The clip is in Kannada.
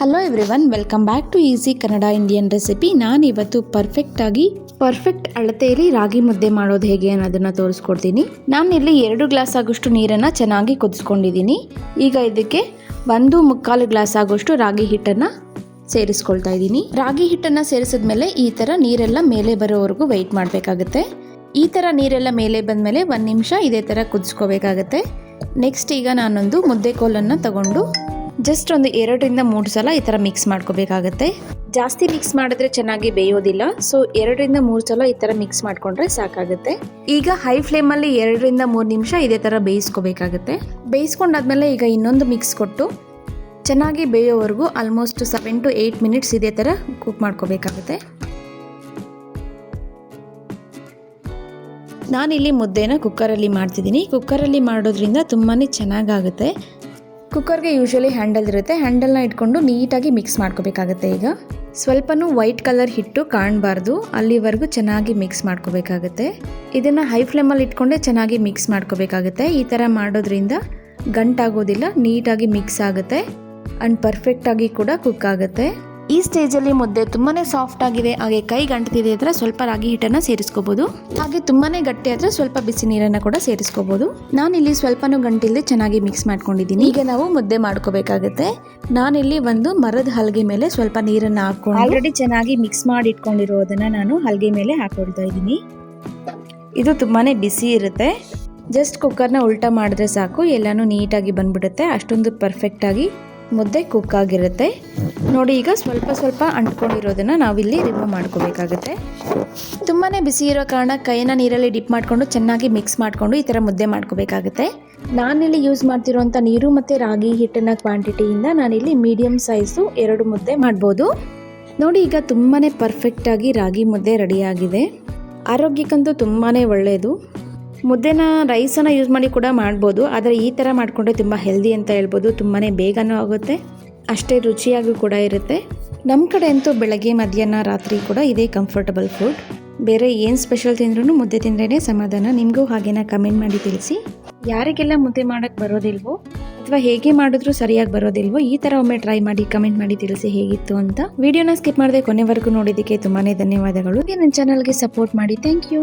Hello everyone welcome back to easy Kannada Indian recipe ನಾನು ಇವತ್ತು ಪರ್ಫೆಕ್ಟಾಗಿ ಪರ್ಫೆಕ್ಟ್ ಅಳತೆಯಲ್ಲಿ ರಾಗಿ ಮುದ್ದೆ ಮಾಡೋದು ಹೇಗೆ ಅನ್ನೋದನ್ನು ತೋರಿಸ್ಕೊಡ್ತೀನಿ. ನಾನು ಇಲ್ಲಿ ಎರಡು ಗ್ಲಾಸ್ ಆಗೋಷ್ಟು ನೀರನ್ನು ಚೆನ್ನಾಗಿ ಕುದಿಸ್ಕೊಂಡಿದ್ದೀನಿ ಈಗ ಇದಕ್ಕೆ ಒಂದು ಮುಕ್ಕಾಲು ಗ್ಲಾಸ್ ಆಗೋಷ್ಟು ರಾಗಿ ಹಿಟ್ಟನ್ನು ಸೇರಿಸ್ಕೊಳ್ತಾ ಇದ್ದೀನಿ ರಾಗಿ ಹಿಟ್ಟನ್ನು ಸೇರಿಸಿದ್ಮೇಲೆ ಈ ಥರ ನೀರೆಲ್ಲ ಮೇಲೆ ಬರೋವರೆಗೂ ವೆಯ್ಟ್ ಮಾಡಬೇಕಾಗುತ್ತೆ. ಈ ಥರ ನೀರೆಲ್ಲ ಮೇಲೆ ಬಂದ ಮೇಲೆ ಒಂದು ನಿಮಿಷ ಇದೇ ಥರ ಕುದಿಸ್ಕೋಬೇಕಾಗತ್ತೆ. ನೆಕ್ಸ್ಟ್ ಈಗ ನಾನೊಂದು ಮುದ್ದೆ ಕೋಲನ್ನು ತಗೊಂಡು ಜಸ್ಟ್ ಒಂದು ಎರಡರಿಂದ ಮೂರು ಸಲ ಈ ಥರ ಮಿಕ್ಸ್ ಮಾಡ್ಕೋಬೇಕಾಗತ್ತೆ. ಜಾಸ್ತಿ ಮಿಕ್ಸ್ ಮಾಡಿದ್ರೆ ಚೆನ್ನಾಗಿ ಬೇಯೋದಿಲ್ಲ. ಸೊ ಎರಡರಿಂದ ಮೂರು ಸಲ ಈ ಥರ ಮಿಕ್ಸ್ ಮಾಡಿಕೊಂಡ್ರೆ ಸಾಕಾಗುತ್ತೆ. ಈಗ ಹೈ ಫ್ಲೇಮಲ್ಲಿ ಎರಡರಿಂದ ಮೂರು ನಿಮಿಷ ಇದೇ ಥರ ಬೇಯಿಸ್ಕೋಬೇಕಾಗತ್ತೆ. ಬೇಯಿಸ್ಕೊಂಡಾದ್ಮೇಲೆ ಈಗ ಇನ್ನೊಂದು ಮಿಕ್ಸ್ ಕೊಟ್ಟು ಚೆನ್ನಾಗಿ ಬೇಯೋವರೆಗೂ almost seven to eight minutes ಇದೇ ಥರ ಕುಕ್ ಮಾಡ್ಕೋಬೇಕಾಗುತ್ತೆ. ನಾನಿಲ್ಲಿ ಮುದ್ದೆನ ಕುಕ್ಕರಲ್ಲಿ ಮಾಡ್ತಿದ್ದೀನಿ. ಕುಕ್ಕರಲ್ಲಿ ಮಾಡೋದ್ರಿಂದ ತುಂಬಾ ಚೆನ್ನಾಗಾಗುತ್ತೆ. ಕುಕ್ಕರ್ಗೆ ಯೂಶ್ವಲಿ ಹ್ಯಾಂಡಲ್ ಇರುತ್ತೆ. ಹ್ಯಾಂಡಲ್ನ ಇಟ್ಕೊಂಡು ನೀಟಾಗಿ ಮಿಕ್ಸ್ ಮಾಡ್ಕೋಬೇಕಾಗತ್ತೆ ಈಗ. ಸ್ವಲ್ಪನೂ ವೈಟ್ ಕಲರ್ ಹಿಟ್ಟು ಕಾಣಬಾರ್ದು. ಅಲ್ಲಿವರೆಗೂ ಚೆನ್ನಾಗಿ ಮಿಕ್ಸ್ ಮಾಡ್ಕೋಬೇಕಾಗತ್ತೆ. ಇದನ್ನು ಹೈ ಫ್ಲೇಮಲ್ಲಿ ಇಟ್ಕೊಂಡೆ ಚೆನ್ನಾಗಿ ಮಿಕ್ಸ್ ಮಾಡ್ಕೋಬೇಕಾಗತ್ತೆ. ಈ ಥರ ಮಾಡೋದ್ರಿಂದ ಗಂಟಾಗೋದಿಲ್ಲ, ನೀಟಾಗಿ ಮಿಕ್ಸ್ ಆಗುತ್ತೆ. ಆ್ಯಂಡ್ ಪರ್ಫೆಕ್ಟಾಗಿ ಕೂಡ ಕುಕ್ ಆಗುತ್ತೆ. ಈ ಸ್ಟೇಜಲ್ಲಿ ಮುದ್ದೆ ತುಂಬಾ ಸಾಫ್ಟ್ ಆಗಿದೆ. ಹಾಗೆ ಕೈ ಗಂಟತಿದೆ ಹತ್ರ ಸ್ವಲ್ಪ ರಾಗಿ ಹಿಟ್ಟನ್ನು ಸೇರಿಸ್ಕೋಬೋದು. ಹಾಗೆ ತುಂಬಾ ಗಟ್ಟಿ ಆದರೆ ಸ್ವಲ್ಪ ಬಿಸಿ ನೀರನ್ನು ಕೂಡ ಸೇರಿಸ್ಕೋಬೋದು. ನಾನಿಲ್ಲಿ ಸ್ವಲ್ಪನೂ ಗಂಟಿಲ್ಲದೆ ಚೆನ್ನಾಗಿ ಮಿಕ್ಸ್ ಮಾಡ್ಕೊಂಡಿದ್ದೀನಿ. ಈಗ ನಾವು ಮುದ್ದೆ ಮಾಡ್ಕೋಬೇಕಾಗುತ್ತೆ. ನಾನಿಲ್ಲಿ ಒಂದು ಮರದ ಹಲಗೆ ಮೇಲೆ ಸ್ವಲ್ಪ ನೀರನ್ನು ಹಾಕೊಂಡು ಆಲ್ರೆಡಿ ಚೆನ್ನಾಗಿ ಮಿಕ್ಸ್ ಮಾಡಿ ಇಟ್ಕೊಂಡಿರೋದನ್ನ ನಾನು ಹಲಗೆ ಮೇಲೆ ಹಾಕೊಳ್ತಾ ಇದ್ದೀನಿ. ಇದು ತುಂಬಾ ಬಿಸಿ ಇರುತ್ತೆ. ಜಸ್ಟ್ ಕುಕ್ಕರ್ನ ಉಲ್ಟಾ ಮಾಡಿದ್ರೆ ಸಾಕು. ಎಲ್ಲನೂ ನೀಟಾಗಿ ಬಂದ್ಬಿಡುತ್ತೆ. ಅಷ್ಟೊಂದು ಪರ್ಫೆಕ್ಟಾಗಿ ಮುದ್ದೆ ಕುಕ್ ಆಗಿರುತ್ತೆ. ನೋಡಿ, ಈಗ ಸ್ವಲ್ಪ ಸ್ವಲ್ಪ ಅಂಟ್ಕೊಂಡಿರೋದನ್ನು ನಾವಿಲ್ಲಿ ರಿಮೂವ್ ಮಾಡ್ಕೋಬೇಕಾಗುತ್ತೆ. ತುಂಬಾ ಬಿಸಿ ಇರೋ ಕಾರಣ ಕೈನ ನೀರಲ್ಲಿ ಡಿಪ್ ಮಾಡಿಕೊಂಡು ಚೆನ್ನಾಗಿ ಮಿಕ್ಸ್ ಮಾಡಿಕೊಂಡು ಈ ಥರ ಮುದ್ದೆ ಮಾಡ್ಕೋಬೇಕಾಗುತ್ತೆ. ನಾನಿಲ್ಲಿ ಯೂಸ್ ಮಾಡ್ತಿರೋಂಥ ನೀರು ಮತ್ತು ರಾಗಿ ಹಿಟ್ಟಿನ ಕ್ವಾಂಟಿಟಿಯಿಂದ ನಾನಿಲ್ಲಿ ಮೀಡಿಯಮ್ ಸೈಜು ಎರಡು ಮುದ್ದೆ ಮಾಡ್ಬೋದು. ನೋಡಿ, ಈಗ ತುಂಬಾ ಪರ್ಫೆಕ್ಟಾಗಿ ರಾಗಿ ಮುದ್ದೆ ರೆಡಿಯಾಗಿದೆ ಆರೋಗ್ಯಕ್ಕಂತೂ ತುಂಬಾ ಒಳ್ಳೆಯದು ಮುದ್ದೆನ ರೈಸನ್ನು ಯೂಸ್ ಮಾಡಿ ಕೂಡ ಮಾಡ್ಬೋದು. ಆದರೆ ಈ ಥರ ಮಾಡಿಕೊಂಡ್ರೆ ತುಂಬ ಹೆಲ್ದಿ ಅಂತ ಹೇಳ್ಬೋದು. ತುಂಬಾ ಬೇಗನೂ ಆಗುತ್ತೆ. ಅಷ್ಟೇ ರುಚಿಯಾಗೂ ಕೂಡ ಇರುತ್ತೆ. ನಮ್ಮ ಕಡೆ ಅಂತೂ ಬೆಳಗ್ಗೆ, ಮಧ್ಯಾಹ್ನ, ರಾತ್ರಿ ಕೂಡ ಇದೇ ಕಂಫರ್ಟಬಲ್ ಫುಡ್ ಬೇರೆ ಏನು ಸ್ಪೆಷಲ್ ತಿಂದ್ರೂ ಮುದ್ದೆ ತಿಂದ್ರೇ ಸಮಾಧಾನ. ನಿಮಗೂ ಹಾಗೇನ ಕಮೆಂಟ್ ಮಾಡಿ ತಿಳಿಸಿ. ಯಾರಿಗೆಲ್ಲ ಮುದ್ದೆ ಮಾಡೋಕ್ಕೆ ಬರೋದಿಲ್ವೋ, ಅಥವಾ ಹೇಗೆ ಮಾಡಿದ್ರು ಸರಿಯಾಗಿ ಬರೋದಿಲ್ವೋ, ಈ ಥರ ಒಮ್ಮೆ ಟ್ರೈ ಮಾಡಿ ಕಮೆಂಟ್ ಮಾಡಿ ತಿಳಿಸಿ ಹೇಗಿತ್ತು ಅಂತ ವಿಡಿಯೋನ ಸ್ಕಿಪ್ ಮಾಡದೆ ಕೊನೆವರೆಗೂ ನೋಡಿದ್ದಕ್ಕೆ ತುಂಬಾ ಧನ್ಯವಾದಗಳು. ನನ್ನ ಚಾನಲ್ಗೆ ಸಪೋರ್ಟ್ ಮಾಡಿ. Thank you